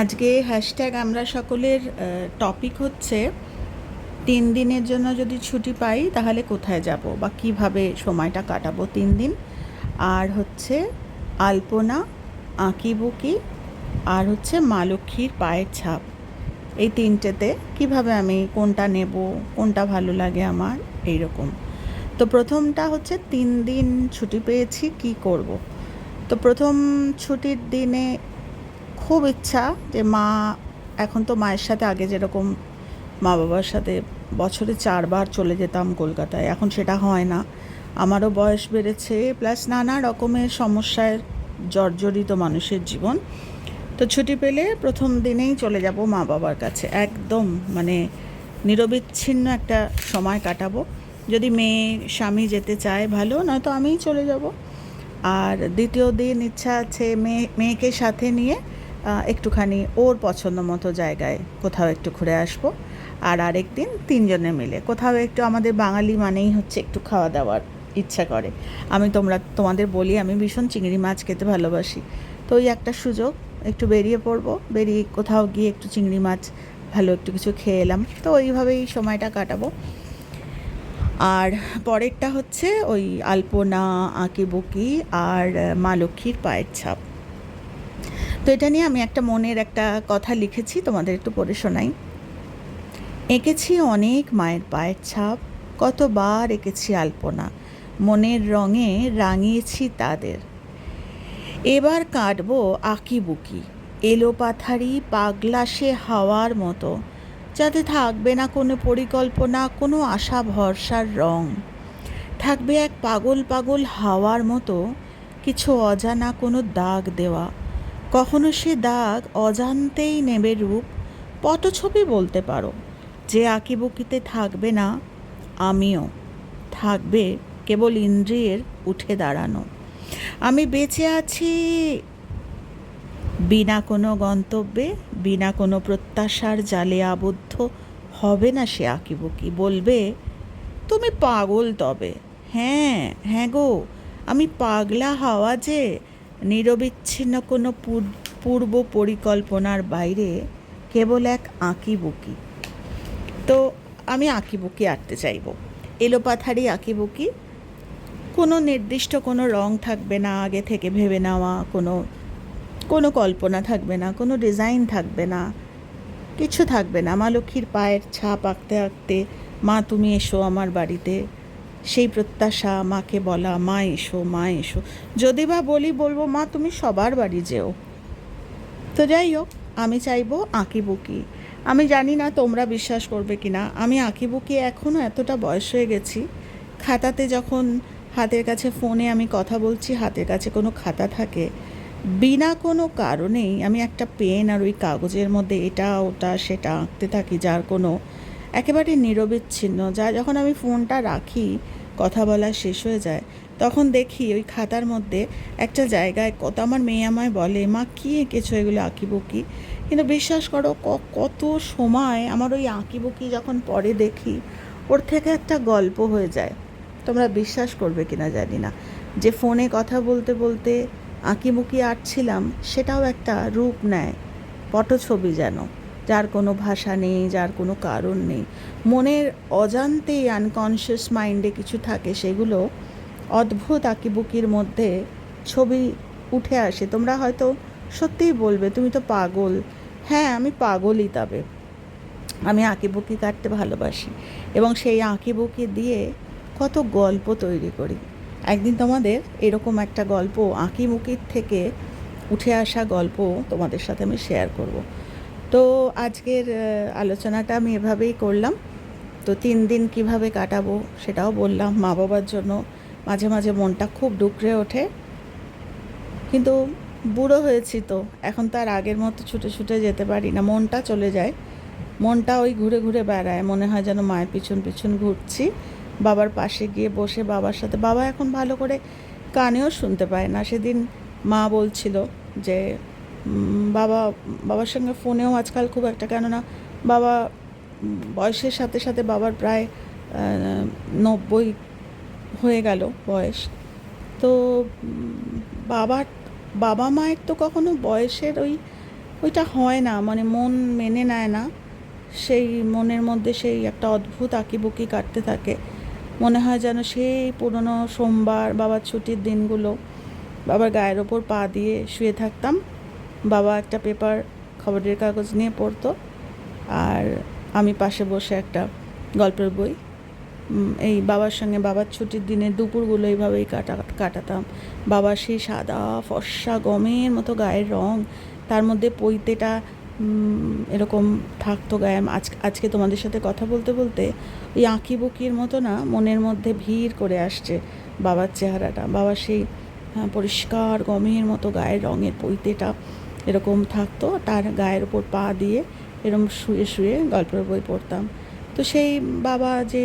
আজকে হ্যাশট্যাগ আমরা সকলের টপিক হচ্ছে, তিন দিনের জন্য যদি ছুটি পাই, তাহলে কোথায় যাব বা কীভাবে সময়টা কাটাবো তিন দিন? আর হচ্ছে আলপনা, আঁকিবুকি, আর হচ্ছে মা লক্ষ্মীর পায়ের ছাপ। এই তিনটেতে কীভাবে আমি কোনটা নেব, কোনটা ভালো লাগে আমার এই রকম তো প্রথমটা হচ্ছে তিন দিন ছুটি পেয়েছি, কি করব? তো প্রথম ছুটির দিনে খুব ইচ্ছা যে মা এখন তো মায়ের সাথে আগে যেরকম মা বাবার সাথে বছরে চারবার চলে যেতাম কলকাতায়, এখন সেটা হয় না। আমারও বয়স বেড়েছে প্লাস নানা রকমের সমস্যায় জর্জরিত মানুষের জীবন। তো ছুটি পেলে প্রথম দিনেই চলে যাব মা বাবার কাছে। একদম মানে নিরবিচ্ছিন্ন একটা সময় কাটাবো। যদি মেয়ে, স্বামী যেতে চায় ভালো, নয়তো আমিই চলে যাব। আর দ্বিতীয় দিন ইচ্ছা আছে মেয়ে মেয়েকে সাথে নিয়ে একটুখানি ওর পছন্দ মতো জায়গায় কোথাও একটু ঘুরে আসব। আর আরেক দিন তিনজনে মিলে। কোথাও একটু আমাদের বাঙালি মানেই হচ্ছে একটু খাওয়া দাওয়ার ইচ্ছা করে। আমি তোমরা, তোমাদের বলি, আমি ভীষণ চিংড়ি মাছ খেতে ভালোবাসি। তো ওই একটা সুযোগ, একটু বেরিয়ে পড়ব। বেরিয়ে কোথাও গিয়ে একটু চিংড়ি মাছ, ভালো একটু কিছু খেয়ে এলাম। তো ওইভাবেই সময়টা কাটাবো। আর পরেরটা হচ্ছে ওই আলপনা, আঁকিবুকি আর মা লক্ষ্মীর পায়ের ছাপ। তো এটা নিয়ে আমি একটা মনের একটা কথা লিখেছি, তোমাদের একটু পড়ে শোনাই। এঁকেছি অনেক মায়ের পায়ের ছাপ, কতবার এঁকেছি আলপনা। মনের রঙে রাঙিয়েছি তাদের। এবার কাটবো আঁকিবুকি এলো পাথারি পাগলা সে হাওয়ার মতো। যাতে থাকবে না কোনো পরিকল্পনা, কোনো আশা ভরসার রং। থাকবে এক পাগল পাগল হাওয়ার মতো। কিছু অজানা কোনো দাগ দেওয়া। কখনো সে দাগ অজান্তেই নেবে রূপ, পটছবি বলতে পারো, যে আঁকিবুকিতে থাকবে না, আমিও। থাকবে কেবল ইন্দ্রিয়ের উঠে দাঁড়ানো। আমি বেঁচে আছি বিনা কোনো গন্তব্যে, বিনা কোনো প্রত্যাশার জালে আবদ্ধ হবে না সে আঁকিবুকি। বলবে, তুমি পাগল তবে। হ্যাঁ হ্যাঁ গো, আমি পাগলা হাওয়া যে নিরবিচ্ছিন্ন কোনো পূর- পূর্ব পরিকল্পনার বাইরে কেবল এক আঁকিবুকি তো আমি আঁকিবুকি আঁকতে চাইব। এলোপাথারি আঁকিবুকি কোনো নির্দিষ্ট কোনো রং থাকবে না, আগে থেকে ভেবে নেওয়া, কোনো কোনো কল্পনা থাকবে না, কোনো ডিজাইন থাকবে না, কিছু থাকবে না। মা লক্ষ্মীর পায়ের ছাপ আঁকতে আঁকতে, মা তুমি এসো আমার বাড়িতে। সেই প্রত্যাশা মাকে বলা, মা এসো মা এসো। যদি বা বলি, বলব, মা, তুমি সবার বাড়ি যেও। তো যাই হোক, আমি চাইব আঁকিবুকি আমি জানি না তোমরা বিশ্বাস করবে কি না আমি আঁকিবুকি এখনও এতটা বয়স হয়ে গেছি। খাতাতে যখন হাতের কাছে ফোনে আমি কথা বলছি, হাতের কাছে কোনো খাতা থাকে, বিনা কোনো কারণেই আমি একটা পেন আর ওই কাগজের মধ্যে এটা, ওটা, সেটা আঁকতে থাকি, যার কোনো একেবারে নিরবিচ্ছিন্ন, যা যখন আমি ফোনটা রাখি কথা বলা শেষ হয়ে যায়। তখন দেখি ওই খাতার মধ্যে একটা জায়গায় কত আমার মেয়ে আমায় বলে, মা, কী এঁকেছো এগুলো আঁকিবুকি? কিন্তু বিশ্বাস করো কত সময় আমার ওই আঁকিবুকি যখন পরে দেখি, ওর থেকে একটা গল্প হয়ে যায়। তোমরা বিশ্বাস করবে কিনা জানি না। যে ফোনে কথা বলতে বলতে আঁকিবুকি আঁটছিলাম, সেটাও একটা রূপ নেয়, পটছবি যেন। যার কোনো ভাষা নেই, যার কোনো কারণ নেই। মনের অজান্তেই আনকনশিয়াস মাইন্ডে কিছু থাকে, সেগুলো অদ্ভুত আঁকিবুকির মধ্যে ছবি উঠে আসে। তোমরা হয়তো সত্যিই বলবে, তুমি তো পাগল। হ্যাঁ আমি পাগলই তবে। আমি আঁকিবুকি কাটতে ভালোবাসি এবং সেই আঁকিবুকি দিয়ে কত গল্প তৈরি করি। একদিন তোমাদের এরকম একটা গল্প, আঁকিবুকির থেকে উঠে আসা গল্প তোমাদের সাথে আমি শেয়ার করব। তো আজকের আলোচনাটা আমি এভাবেই করলাম। তো তিন দিন কীভাবে কাটাবো সেটাও বললাম মা বাবার জন্য। মাঝে মাঝে মনটা খুব ডুকরে ওঠে। কিন্তু বুড়ো হয়েছি তো, এখন তো আর আগের মতো ছুটে ছুটে যেতে পারি না। মনটা চলে যায়। মনটা ওই ঘুরে ঘুরে বেড়ায়। মনে হয় যেন মায়ের পিছন পিছন ঘুরছি। বাবার পাশে গিয়ে বসে বাবার সাথে, বাবা এখন ভালো করে কানেও শুনতে পায় না। সেদিন মা বলছিল যে বাবা, বাবার সঙ্গে ফোনেও আজকাল খুব একটা, কেননা বাবা বয়সের সাথে সাথে বাবার প্রায় নব্বই হয়ে গেল বয়স। তো বাবার, বাবা মায়ের তো কখনো বয়সের ওই, ওইটা হয় না মানে মন মেনে নেয় না। সেই মনের মধ্যে সেই একটা অদ্ভুত আঁকিবুকি কাটতে থাকে। মনে হয় যেন সেই পুরনো সোমবার, বাবার ছুটির দিনগুলো, বাবার গায়ের ওপর পা দিয়ে শুয়ে থাকতাম। বাবা একটা পেপার খবরের কাগজ নিয়ে পড়তো আর আমি পাশে বসে একটা গল্পের বই। এই বাবার সঙ্গে বাবার ছুটির দিনে দুপুরগুলো এইভাবেই কাটা, কাটাতাম। বাবার সেই সাদা ফর্সা গমের মতো গায়ের রং, তার মধ্যে পৈতেটা এরকম থাকতো গায়ে। আজ, আজকে তোমাদের সাথে কথা বলতে বলতে ওই আঁকি বুকির মতো না, মনের মধ্যে ভিড় করে আসছে বাবার চেহারাটা। বাবার সেই পরিষ্কার গমের মতো গায়ের রঙের পৈতেটা এরকম থাকতো, তার গায়ের ওপর পা দিয়ে এরকম শুয়ে শুয়ে গল্পের বই পড়তাম। তো সেই বাবা যে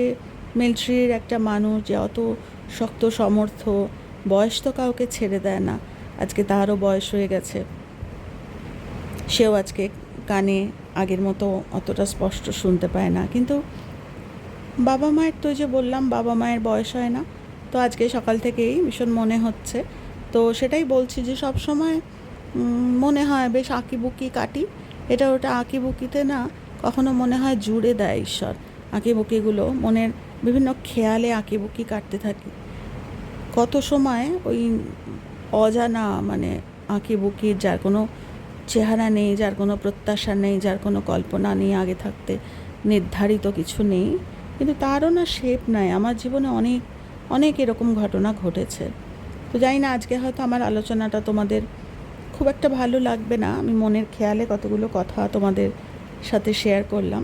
মিলিটারির একটা মানুষ, যে অত শক্ত, সমর্থ, বয়স তো কাউকে ছেড়ে দেয় না, আজকে তারও বয়স হয়ে গেছে। সেও আজকে কানে আগের মতো অতটা স্পষ্ট শুনতে পায় না। কিন্তু বাবা মায়ের তো যে বললাম, বাবা মায়ের বয়স হয় না। তো আজকে সকাল থেকেই ভীষণ মনে হচ্ছে। তো সেটাই বলছি যে সব সময় মনে হয় বেশ আঁকিবুকি কাটি। এটা ওটা আঁকিবুকিতে না কখনো মনে হয় জুড়ে দেয় ঈশ্বর। আঁকিবুকিগুলো মনের বিভিন্ন খেয়ালে আঁকিবুকি কাটতে থাকি। কত সময় ওই অজানা মানে আঁকিবুকির যার কোনো চেহারা নেই, যার কোনো প্রত্যাশা নেই, যার কোনো কল্পনা নেই আগে থাকতে, নির্ধারিত কিছু নেই। কিন্তু তারও না শেপ নাই। আমার জীবনে অনেক অনেক এরকম ঘটনা ঘটেছে। তো জানি না, আজকে হয়তো আমার আলোচনাটা তোমাদের খুব একটা ভালো লাগবে না। আমি মনের খেয়ালে কতগুলো কথা তোমাদের সাথে শেয়ার করলাম।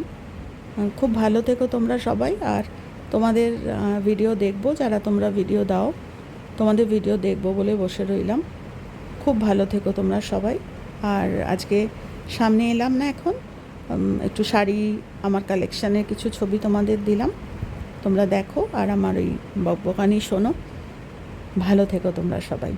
খুব ভালো থেকো তোমরা সবাই। আর তোমাদের ভিডিও দেখব, যারা তোমরা ভিডিও দাও, তোমাদের ভিডিও দেখব বলে বসে রইলাম। খুব ভালো থেকো তোমরা সবাই। আর আজকে সামনে এলাম না এখন। একটু শাড়ি, আমার কালেকশানের কিছু ছবি তোমাদের দিলাম। তোমরা দেখো, আর আমার ওই বকবকানি শোনো। ভালো থেকো তোমরা সবাই।